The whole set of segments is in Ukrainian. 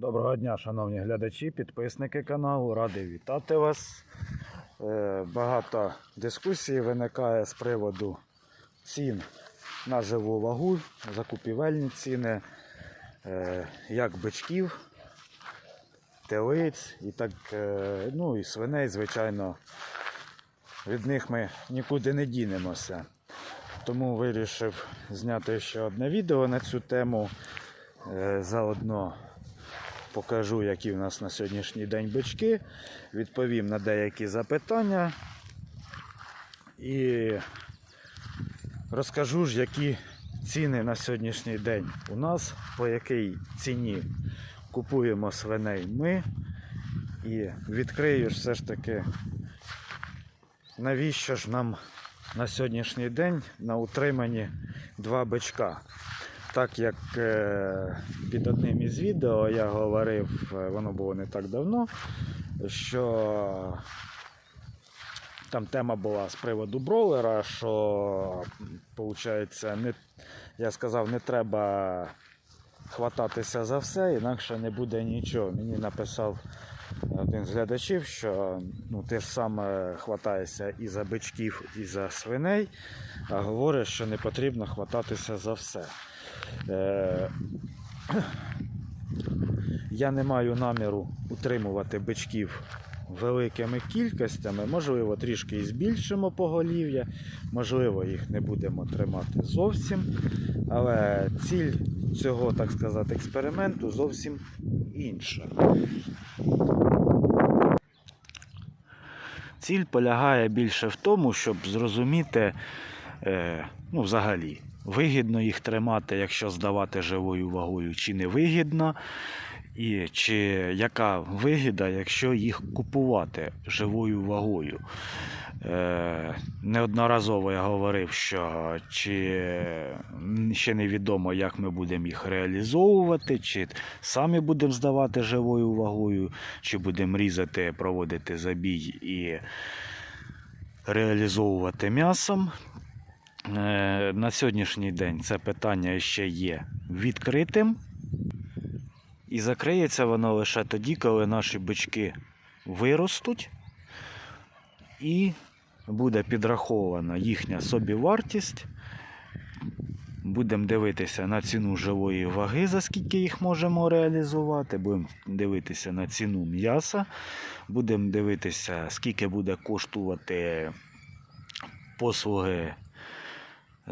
Доброго дня, шановні глядачі, підписники каналу. Радий вітати вас. Е, Багато дискусій виникає з приводу цін на живу вагу, закупівельні ціни, е, як бичків, телиць і так, е, ну і свиней, звичайно, від них ми нікуди не дінемося. Тому вирішив зняти ще одне відео на цю тему. Заодно покажу, які в нас на сьогоднішній день бички, відповім на деякі запитання і розкажу ж, які ціни на сьогоднішній день у нас, по якій ціні купуємо свиней ми. І відкрию ж все ж таки, навіщо ж нам на сьогоднішній день на утриманні два бичка. Так як е, під одним із відео я говорив, е, воно було не так давно, що там тема була з приводу броулера, що виходить, не, я сказав, не треба хвататися за все, інакше не буде нічого. Мені написав один з глядачів, що ну, ти ж саме хватаєшся і за бичків, і за свиней, а говориш, що не потрібно хвататися за все. Е, Я не маю наміру утримувати бичків великими кількостями. Можливо, трішки і збільшимо поголів'я, можливо, їх не будемо тримати зовсім. Але ціль цього, так сказати, експерименту зовсім інша. Ціль полягає більше в тому, щоб зрозуміти, е, ну, взагалі, вигідно їх тримати, якщо здавати живою вагою, чи не вигідно, і чи яка вигіда, якщо їх купувати живою вагою. Е, неодноразово я говорив, що чи ще невідомо, як ми будемо їх реалізовувати, чи самі будемо здавати живою вагою, чи будемо різати, проводити забій і реалізовувати м'ясом. Е, На сьогоднішній день це питання ще є відкритим. І закриється воно лише тоді, коли наші бички виростуть і буде підрахована їхня собівартість. Будемо дивитися на ціну живої ваги, за скільки їх можемо реалізувати. Будемо дивитися на ціну м'яса. Будемо дивитися, скільки буде коштувати послуги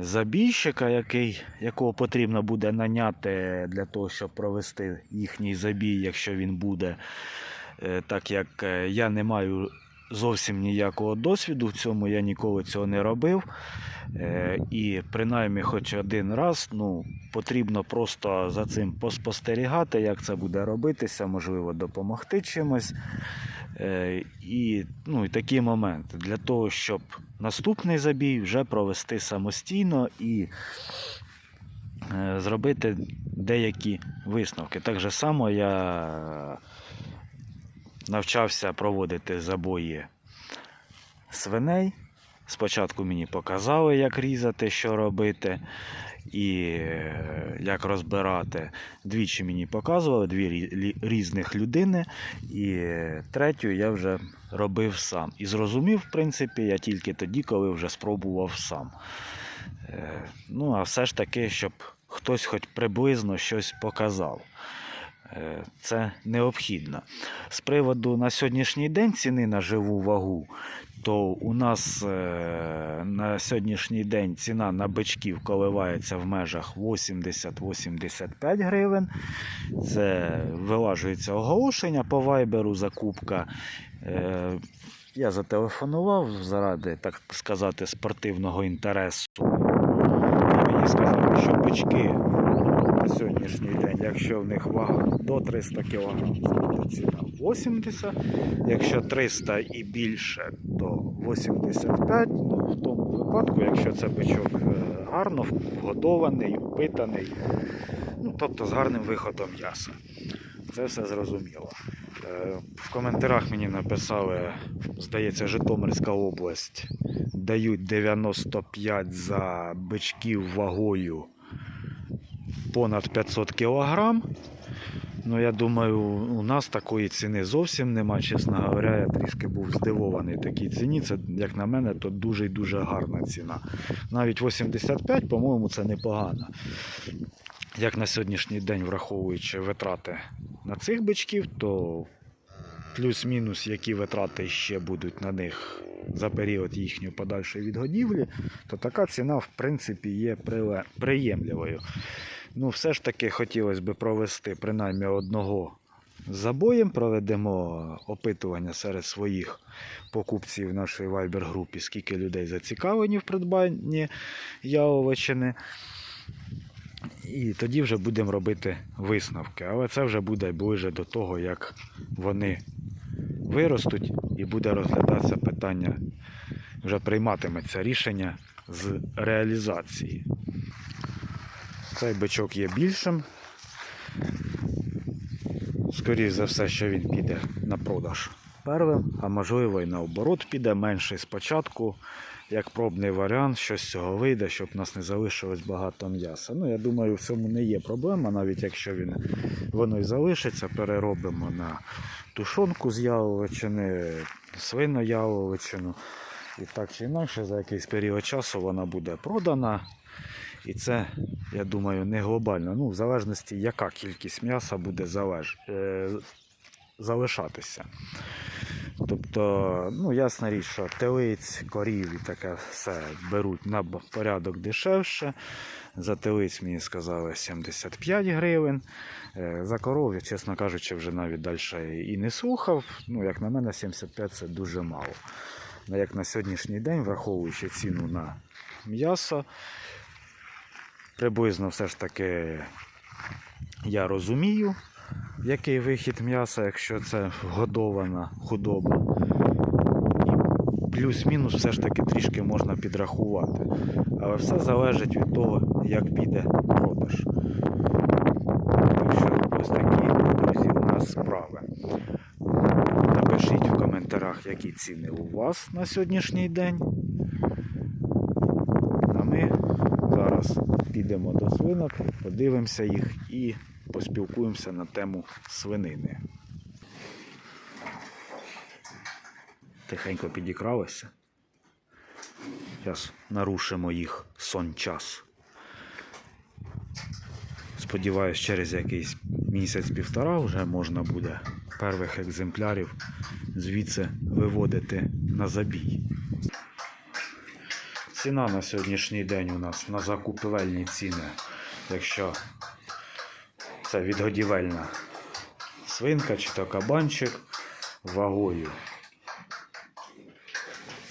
забійщика, який, якого потрібно буде наняти для того, щоб провести їхній забій, якщо він буде. Е, Так як е, я не маю зовсім ніякого досвіду в цьому, я ніколи цього не робив. Е, І принаймні хоч один раз ну, потрібно просто за цим поспостерігати, як це буде робитися, можливо, допомогти чимось. Е, І, ну, і такі моменти для того, щоб наступний забій вже провести самостійно і е, зробити деякі висновки. Так же само я навчався проводити забої свиней. Спочатку мені показали, як різати, що робити і е, як розбирати. Двічі мені показували дві різних людини, і е, третю я вже робив сам. І зрозумів, в принципі, я тільки тоді, коли вже спробував сам. Е, Ну, а все ж таки, щоб хтось хоч приблизно щось показав. Е, Це необхідно. З приводу на сьогоднішній день ціни на живу вагу, то у нас е, на сьогоднішній день ціна на бичків коливається в межах 80-85 гривень. Це вилажується оголошення по вайберу, закупка. Е, Я зателефонував заради, так сказати, спортивного інтересу. Мені сказали, що бички сьогоднішній день, якщо в них вага до 300 кг, буде ціна 80, якщо 300 і більше, то 85. Ну, в тому випадку, якщо це бичок е, гарно вгодований, впитаний, ну, тобто з гарним виходом м'яса. Це все зрозуміло. Е, В коментарях мені написали, здається, Житомирська область дають 95 за бичків вагою понад 500 кг. Ну, я думаю, у нас такої ціни зовсім нема. Чесно говоря, я трішки був здивований такій ціні. Це, як на мене, то дуже і дуже гарна ціна. Навіть 85, по-моєму, це непогано. Як на сьогоднішній день, враховуючи витрати на цих бичків, то плюс-мінус, які витрати ще будуть на них за період їхньої подальшої відгодівлі, то така ціна, в принципі, є приємливою. Ну, все ж таки хотілося б провести принаймні одного забоєм. Проведемо опитування серед своїх покупців в нашій Viber групі, скільки людей зацікавлені в придбанні яловичини. І тоді вже будемо робити висновки. Але це вже буде ближе до того, як вони виростуть, і буде розглядатися питання, вже прийматиметься рішення з реалізації. Цей бичок є більшим. Скоріше за все, що він піде на продаж первим, а можливо і наоборот піде менший спочатку, як пробний варіант, що з цього вийде, щоб у нас не залишилось багато м'яса. Ну, я думаю, в цьому не є проблема, навіть якщо він, воно і залишиться, переробимо на тушонку з яловичини, свинояловичину. І так чи інакше, за якийсь період часу вона буде продана. І це, я думаю, не глобально. Ну, в залежності, яка кількість м'яса буде залеж... е, залишатися. Тобто, ну, ясна річ, що телиць, корів і таке все беруть на порядок дешевше. За телиць мені сказали 75 гривень. Е, За коров, я, чесно кажучи, вже навіть далі і не слухав. Ну, як на мене, 75 це дуже мало. Ну, Як на сьогоднішній день, враховуючи ціну на м'ясо, приблизно все ж таки я розумію, який вихід м'яса, якщо це вгодована худоба. Плюс-мінус все ж таки трішки можна підрахувати. Але все залежить від того, як піде продаж. Так що ось такі, друзі, у нас справи. Напишіть в коментарях, які ціни у вас на сьогоднішній день. Зараз підемо до свинок, подивимося їх і поспілкуємося на тему свинини. Тихенько підікралися. Зараз нарушимо їх сон час. Сподіваюсь, через якийсь місяць-півтора вже можна буде перших екземплярів звідси виводити на забій. Ціна на сьогоднішній день у нас на закупівельні ціни, якщо це відгодівельна свинка чи то кабанчик вагою.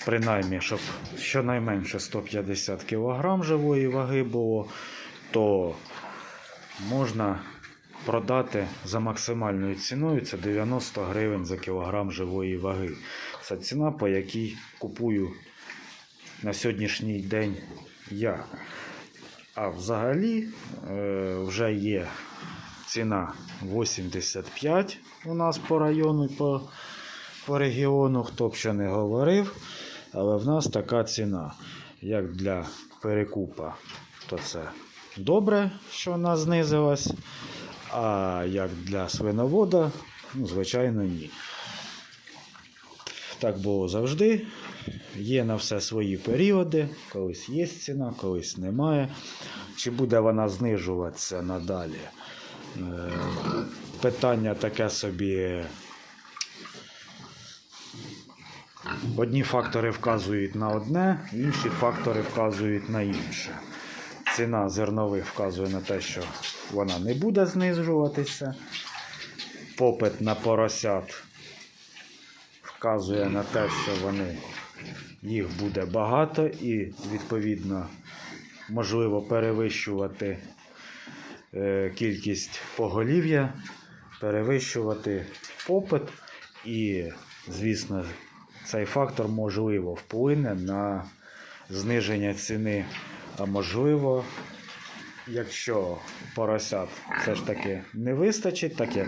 Принаймні, щоб щонайменше 150 кг живої ваги було, то можна продати за максимальною ціною це 90 гривень за кілограм живої ваги. Це ціна, по якій купую на сьогоднішній день я. А взагалі е, вже є ціна 85 у нас по району, по, по регіону, хто б ще не говорив. Але в нас така ціна, як для перекупа, то це добре, що вона знизилась. А як для свиновода, ну, звичайно, ні. Так було завжди. Є на все свої періоди. Колись є ціна, колись немає. Чи буде вона знижуватися надалі? Е, Питання таке собі. Одні фактори вказують на одне, інші фактори вказують на інше. Ціна зернових вказує на те, що вона не буде знижуватися. Попит на поросят вказує на те, що вони, їх буде багато і, відповідно, можливо перевищувати е, кількість поголів'я, перевищувати попит. І, звісно, цей фактор можливо вплине на зниження ціни, а можливо, якщо поросят все ж таки не вистачить, так як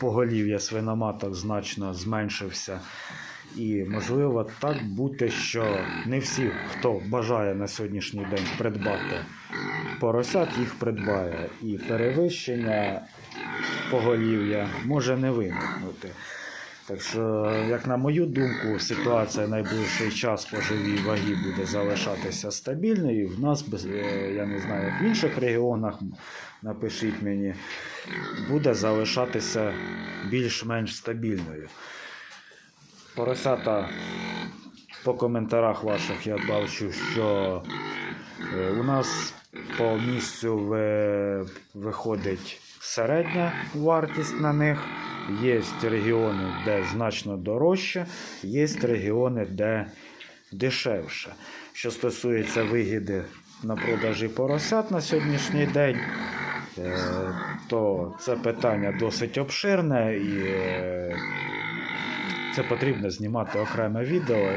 поголів'я свиноматок значно зменшився. І можливо так бути, що не всі, хто бажає на сьогоднішній день придбати поросят, їх придбає. І перевищення поголів'я може не виникнути. Так що, як на мою думку, ситуація найближчий час по живій вагі буде залишатися стабільною. В нас, е, я не знаю, в інших регіонах, напишіть мені, буде залишатися більш-менш стабільною. Поросята по коментарях ваших я бачу, що е, у нас по місцю виходить середня вартість на них. Є регіони, де значно дорожче, є регіони, де дешевше. Що стосується вигіди на продажі поросят на сьогоднішній день, е, то це питання досить обширне і е, це потрібно знімати окреме відео.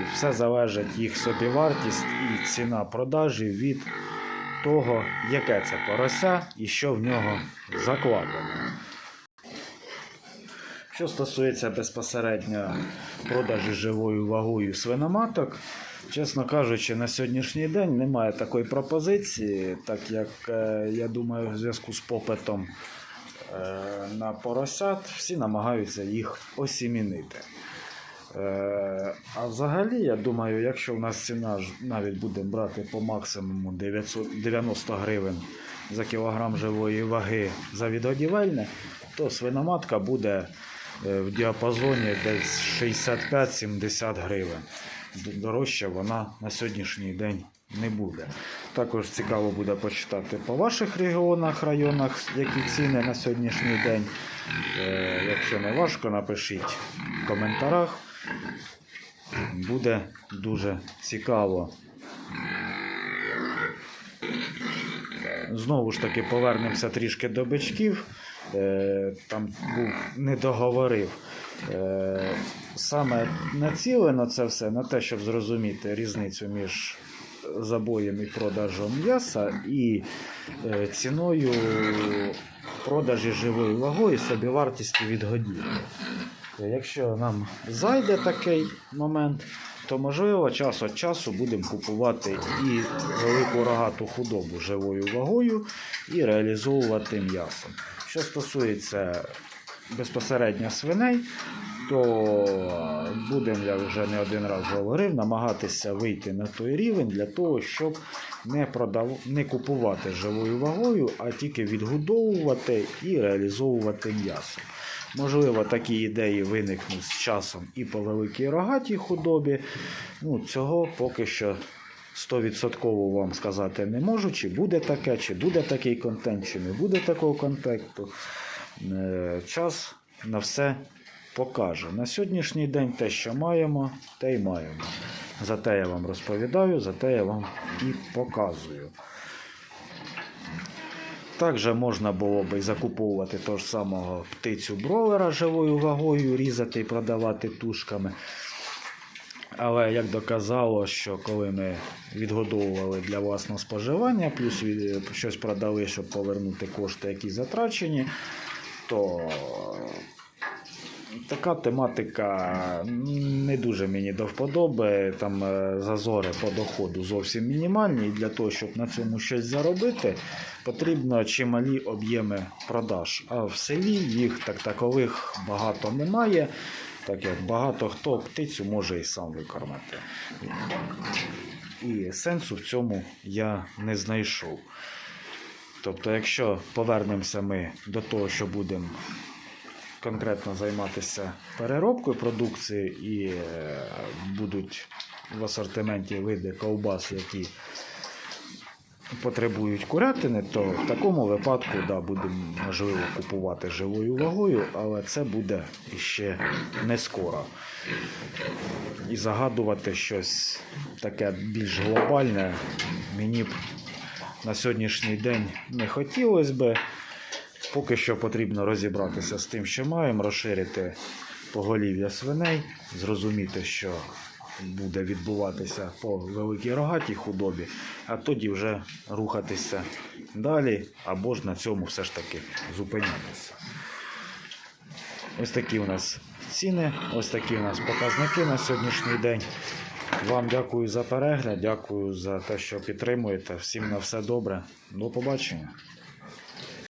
І все залежить їх собівартість і ціна продажі від того, яке це порося і що в нього закладено. Що стосується безпосередньо продажі живою вагою свиноматок, чесно кажучи, на сьогоднішній день немає такої пропозиції, так як е, я думаю, в зв'язку з попитом на поросят всі намагаються їх осімінити. Е, А взагалі, я думаю, якщо в нас ціна навіть буде брати по максимуму 900, 90 гривень за кілограм живої ваги за відгодівельне, то свиноматка буде е, в діапазоні десь 65-70 гривень. Д- Дорожче вона на сьогоднішній день не буде. Також цікаво буде почитати по ваших регіонах, районах, які ціни на сьогоднішній день. Е, Якщо не важко, напишіть в коментарях. Буде дуже цікаво. Знову ж таки повернемося трішки до бичків. Е, Там був не договорив. Е, Саме націлено це все на те, щоб зрозуміти різницю між забоєм і продажем м'яса і е, ціною продажі живою вагою собівартістю від годівлі. Якщо нам зайде такий момент, то можливо час від часу будемо купувати і велику рогату худобу живою вагою і реалізовувати м'ясо. Що стосується безпосередньо свиней, то будемо, я вже не один раз говорив, намагатися вийти на той рівень для того, щоб не, продав... не купувати живою вагою, а тільки відгодовувати і реалізовувати м'ясо. Можливо, такі ідеї виникнуть з часом і по великій рогатій худобі. Ну, цього поки що 100% вам сказати не можу, чи буде таке, чи буде такий контент, чи не буде такого контенту. Е, Час на все покаже. На сьогоднішній день те, що маємо, те й маємо. За те я вам розповідаю, за те я вам і показую. Також можна було би закуповувати того ж самого птицю бровера живою вагою, різати і продавати тушками. Але як доказало, що коли ми відгодовували для власного споживання, плюс щось продали, щоб повернути кошти, які затрачені, то така тематика не дуже мені до вподоби. Там е, зазори по доходу зовсім мінімальні. І для того, щоб на цьому щось заробити, потрібно чималі об'єми продаж. А в селі їх так такових багато немає. Так як багато хто птицю може і сам викормити. І сенсу в цьому я не знайшов. Тобто, якщо повернемося ми до того, що будемо конкретно займатися переробкою продукції і е, будуть в асортименті види ковбас, які потребують курятини, то в такому випадку да, будемо можливо купувати живою вагою, але це буде іще не скоро. І загадувати щось таке більш глобальне мені б на сьогоднішній день не хотілося би. Поки що потрібно розібратися з тим, що маємо, розширити поголів'я свиней, зрозуміти, що буде відбуватися по великій рогатій худобі, а тоді вже рухатися далі, або ж на цьому все ж таки зупинятися. Ось такі у нас ціни, ось такі у нас показники на сьогоднішній день. Вам дякую за перегляд, дякую за те, що підтримуєте. Всім на все добре. До побачення.